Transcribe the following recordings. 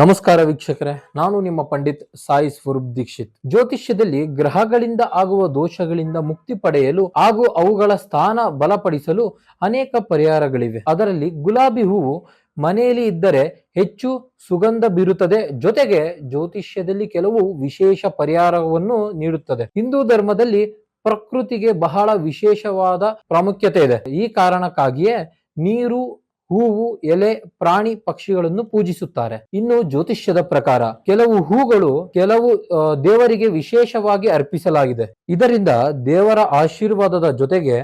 ನಮಸ್ಕಾರ ವೀಕ್ಷಕರೇ, ನಾನು ನಿಮ್ಮ ಪಂಡಿತ್ ಸಾಯಿ ಸ್ವರೂಪ್ ದೀಕ್ಷಿತ್. ಜ್ಯೋತಿಷ್ಯದಲ್ಲಿ ಗ್ರಹಗಳಿಂದ ಆಗುವ ದೋಷಗಳಿಂದ ಮುಕ್ತಿ ಪಡೆಯಲು ಹಾಗೂ ಅವುಗಳ ಸ್ಥಾನ ಬಲಪಡಿಸಲು ಅನೇಕ ಪರಿಹಾರಗಳಿವೆ. ಅದರಲ್ಲಿ ಗುಲಾಬಿ ಹೂವು ಮನೆಯಲ್ಲಿ ಇದ್ದರೆ ಹೆಚ್ಚು ಸುಗಂಧ ಬೀರುತ್ತದೆ. ಜೊತೆಗೆ ಜ್ಯೋತಿಷ್ಯದಲ್ಲಿ ಕೆಲವು ವಿಶೇಷ ಪರಿಹಾರವನ್ನು ನೀಡುತ್ತದೆ. ಹಿಂದೂ ಧರ್ಮದಲ್ಲಿ ಪ್ರಕೃತಿಗೆ ಬಹಳ ವಿಶೇಷವಾದ ಪ್ರಾಮುಖ್ಯತೆ ಇದೆ. ಈ ಕಾರಣಕ್ಕಾಗಿಯೇ ನೀರು ಹೂವು, ಎಲೆ, ಪ್ರಾಣಿ ಪಕ್ಷಿಗಳನ್ನು ಪೂಜಿಸುತ್ತಾರೆ. ಇನ್ನು ಜ್ಯೋತಿಷ್ಯದ ಪ್ರಕಾರ ಕೆಲವು ಹೂಗಳು ಕೆಲವು ದೇವರಿಗೆ ವಿಶೇಷವಾಗಿ ಅರ್ಪಿಸಲಾಗಿದೆ. ಇದರಿಂದ ದೇವರ ಆಶೀರ್ವಾದದ ಜೊತೆಗೆ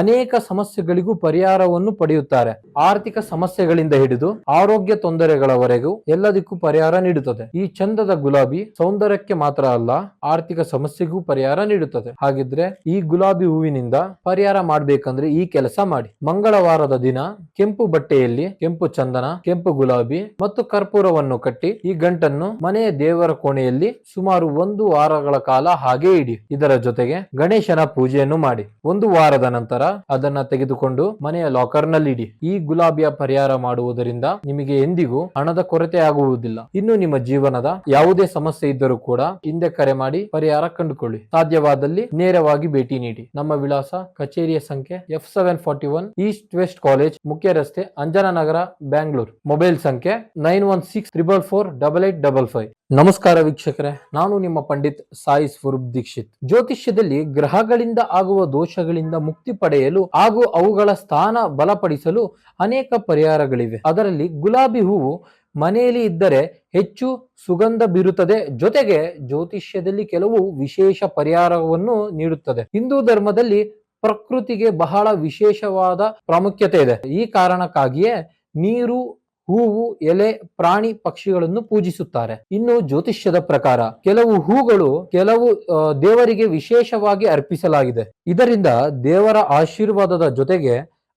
ಅನೇಕ ಸಮಸ್ಯೆಗಳಿಗೂ ಪರಿಹಾರವನ್ನು ಪಡೆಯುತ್ತಾರೆ. ಆರ್ಥಿಕ ಸಮಸ್ಯೆಗಳಿಂದ ಹಿಡಿದು ಆರೋಗ್ಯ ತೊಂದರೆಗಳವರೆಗೂ ಎಲ್ಲದಕ್ಕೂ ಪರಿಹಾರ ನೀಡುತ್ತದೆ. ಈ ಚಂದದ ಗುಲಾಬಿ ಸೌಂದರ್ಯಕ್ಕೆ ಮಾತ್ರ ಅಲ್ಲ, ಆರ್ಥಿಕ ಸಮಸ್ಯೆಗೂ ಪರಿಹಾರ ನೀಡುತ್ತದೆ. ಹಾಗಿದ್ರೆ ಈ ಗುಲಾಬಿ ಹೂವಿನಿಂದ ಪರಿಹಾರ ಮಾಡ್ಬೇಕಂದ್ರೆ ಈ ಕೆಲಸ ಮಾಡಿ. ಮಂಗಳವಾರದ ದಿನ ಕೆಂಪು ಬಟ್ಟೆಯಲ್ಲಿ ಕೆಂಪು ಚಂದನ, ಕೆಂಪು ಗುಲಾಬಿ ಮತ್ತು ಕರ್ಪೂರವನ್ನು ಕಟ್ಟಿ ಈ ಗಂಟನ್ನು ಮನೆಯ ದೇವರ ಕೋಣೆಯಲ್ಲಿ ಸುಮಾರು ಒಂದು ವಾರಗಳ ಕಾಲ ಹಾಗೆ ಇಡಿ. ಇದರ ಜೊತೆಗೆ ಗಣೇಶನ ಪೂಜೆಯನ್ನು ಮಾಡಿ. ಒಂದು ವಾರದ ನಂತರ ಅದನ್ನ ತೆಗೆದುಕೊಂಡು ಮನೆಯ ಲಾಕರ್ನಲ್ಲಿ ಇಡಿ. ಈ ಗುಲಾಬಿಯ ಪರಿಹಾರ ಮಾಡುವುದರಿಂದ ನಿಮಗೆ ಎಂದಿಗೂ ಹಣದ ಕೊರತೆ ಆಗುವುದಿಲ್ಲ. ಇನ್ನು ನಿಮ್ಮ ಜೀವನದ ಯಾವುದೇ ಸಮಸ್ಯೆ ಇದ್ದರೂ ಕೂಡ ಹಿಂದೆ ಕರೆ ಮಾಡಿ ಪರಿಹಾರ ಕಂಡುಕೊಳ್ಳಿ. ಸಾಧ್ಯವಾದಲ್ಲಿ ನೇರವಾಗಿ ಭೇಟಿ ನೀಡಿ. ನಮ್ಮ ವಿಳಾಸ ಕಚೇರಿಯ ಸಂಖ್ಯೆ F seven forty one East West College ಮುಖ್ಯ ರಸ್ತೆ ಅಂಜನಾನಗರ, ಬ್ಯಾಂಗ್ಳೂರ್. ಮೊಬೈಲ್ ಸಂಖ್ಯೆ nine one six triple four double eight double five ನಮಸ್ಕಾರ ವೀಕ್ಷಕರೇ, ನಾನು ನಿಮ್ಮ ಪಂಡಿತ್ ಸಾಯಿ ಸ್ವರೂಪ್ ದೀಕ್ಷಿತ್ ಜ್ಯೋತಿಷ್ಯದಲ್ಲಿ ಗ್ರಹಗಳಿಂದ ಆಗುವ ದೋಷಗಳಿಂದ ಮುಕ್ತಿ ಪಡೆಯಲು ಹಾಗೂ ಅವುಗಳ ಸ್ಥಾನ ಬಲಪಡಿಸಲು ಅನೇಕ ಪರಿಹಾರಗಳಿವೆ. ಅದರಲ್ಲಿ ಗುಲಾಬಿ ಹೂವು ಮನೆಯಲ್ಲಿ ಇದ್ದರೆ ಹೆಚ್ಚು ಸುಗಂಧ ಬೀರುತ್ತದೆ. ಜೊತೆಗೆ ಜ್ಯೋತಿಷ್ಯದಲ್ಲಿ ಕೆಲವು ವಿಶೇಷ ಪರಿಹಾರವನ್ನು ನೀಡುತ್ತದೆ. ಹಿಂದೂ ಧರ್ಮದಲ್ಲಿ ಪ್ರಕೃತಿಗೆ ಬಹಳ ವಿಶೇಷವಾದ ಪ್ರಾಮುಖ್ಯತೆ ಇದೆ. ಈ ಕಾರಣಕ್ಕಾಗಿಯೇ ನೀರು ಹೂವು, ಎಲೆ, ಪ್ರಾಣಿ ಪಕ್ಷಿಗಳನ್ನು ಪೂಜಿಸುತ್ತಾರೆ. ಇನ್ನು ಜ್ಯೋತಿಷ್ಯದ ಪ್ರಕಾರ ಕೆಲವು ಹೂಗಳು ಕೆಲವು ದೇವರಿಗೆ ವಿಶೇಷವಾಗಿ ಅರ್ಪಿಸಲಾಗಿದೆ. ಇದರಿಂದ ದೇವರ ಆಶೀರ್ವಾದದ ಜೊತೆಗೆ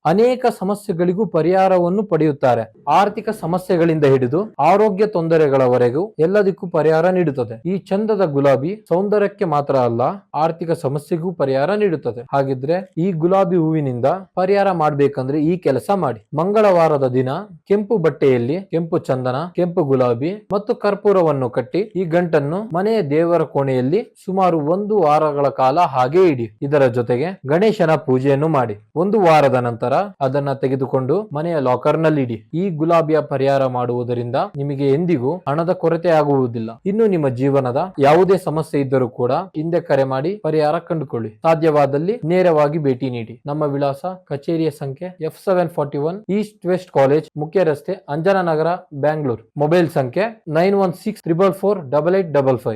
ಅನೇಕ ಸಮಸ್ಯೆಗಳಿಗೂ ಪರಿಹಾರವನ್ನು ಪಡೆಯುತ್ತಾರೆ. ಆರ್ಥಿಕ ಸಮಸ್ಯೆಗಳಿಂದ ಹಿಡಿದು ಆರೋಗ್ಯ ತೊಂದರೆಗಳವರೆಗೂ ಎಲ್ಲದಕ್ಕೂ ಪರಿಹಾರ ನೀಡುತ್ತದೆ. ಈ ಚಂದದ ಗುಲಾಬಿ ಸೌಂದರ್ಯಕ್ಕೆ ಮಾತ್ರ ಅಲ್ಲ, ಆರ್ಥಿಕ ಸಮಸ್ಯೆಗೂ ಪರಿಹಾರ ನೀಡುತ್ತದೆ. ಹಾಗಿದ್ರೆ ಈ ಗುಲಾಬಿ ಹೂವಿನಿಂದ ಪರಿಹಾರ ಮಾಡ್ಬೇಕಂದ್ರೆ ಈ ಕೆಲಸ ಮಾಡಿ. ಮಂಗಳವಾರದ ದಿನ ಕೆಂಪು ಬಟ್ಟೆಯಲ್ಲಿ ಕೆಂಪು ಚಂದನ, ಕೆಂಪು ಗುಲಾಬಿ ಮತ್ತು ಕರ್ಪೂರವನ್ನು ಕಟ್ಟಿ ಈ ಗಂಟನ್ನು ಮನೆಯ ದೇವರ ಕೋಣೆಯಲ್ಲಿ ಸುಮಾರು ಒಂದು ವಾರಗಳ ಕಾಲ ಹಾಗೆ ಇಡಿ. ಇದರ ಜೊತೆಗೆ ಗಣೇಶನ ಪೂಜೆಯನ್ನು ಮಾಡಿ. ಒಂದು ವಾರದ ನಂತರ ಅದನ್ನ ತೆಗೆದುಕೊಂಡು ಮನೆಯ ಲಾಕರ್ನಲ್ಲಿ ಇಡಿ. ಈ ಗುಲಾಬಿಯ ಪರಿಹಾರ ಮಾಡುವುದರಿಂದ ನಿಮಗೆ ಎಂದಿಗೂ ಹಣದ ಕೊರತೆ ಆಗುವುದಿಲ್ಲ. ಇನ್ನು ನಿಮ್ಮ ಜೀವನದ ಯಾವುದೇ ಸಮಸ್ಯೆ ಇದ್ದರೂ ಕೂಡ ಹಿಂದೆ ಕರೆ ಮಾಡಿ ಪರಿಹಾರ ಕಂಡುಕೊಳ್ಳಿ. ಸಾಧ್ಯವಾದಲ್ಲಿ ನೇರವಾಗಿ ಭೇಟಿ ನೀಡಿ. ನಮ್ಮ ವಿಳಾಸ ಕಚೇರಿಯ ಸಂಖ್ಯೆ F seven forty one East West College ಮುಖ್ಯ ರಸ್ತೆ, ಅಂಜನಾನಗರ ಬ್ಯಾಂಗ್ಳೂರ್ ಮೊಬೈಲ್ ಸಂಖ್ಯೆ nine one six triple four double eight double five